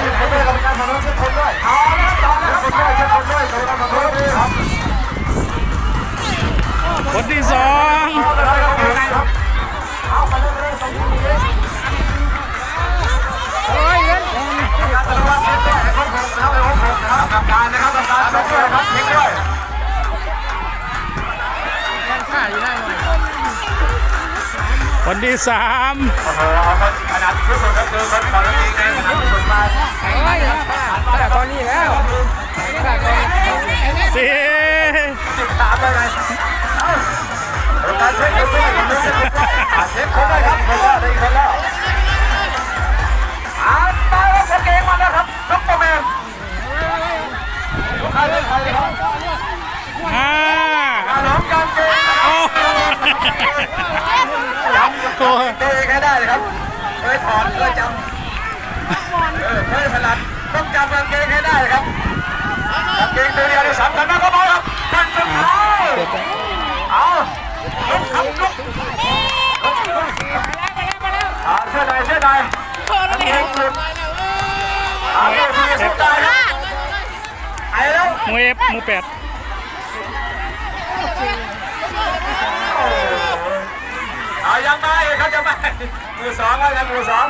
คนวันที่สองวันคนที่สามโอ้โหขนาด นะครับแต่ตอนนี้แล้วแต่ตอนนี้สี่สิบสามเลยไงเอ้าเดี๋ยการเช็คด้วยเช็คด้วยอะเช็คคนได้ครับคนแล้วได้คนแล้วอ่านมาแล้วสเกงมาแล้วครับซุปเปอร์แมนใครเป็นใครครับห้าการล้อมกางเกงโอ้จำตัวเองให้ได้เลยครับเคยถอนเคยจำเออเคยถนัด ต้องจำกางเกงให้ได้ครับกางเกงตัวเดียวที่สำคัญมากครับบอลครับท่านสุดท้ายเอาลุกครับลุกอ่าเชื่อใดเชื่อใดกางเกงสุดอ่าเชื่อใดเชื่อใดครับไอ้แล้วหมูเอฟหมูแปดเอายังไงครับยังไงมือสองแล้วกันมือสอง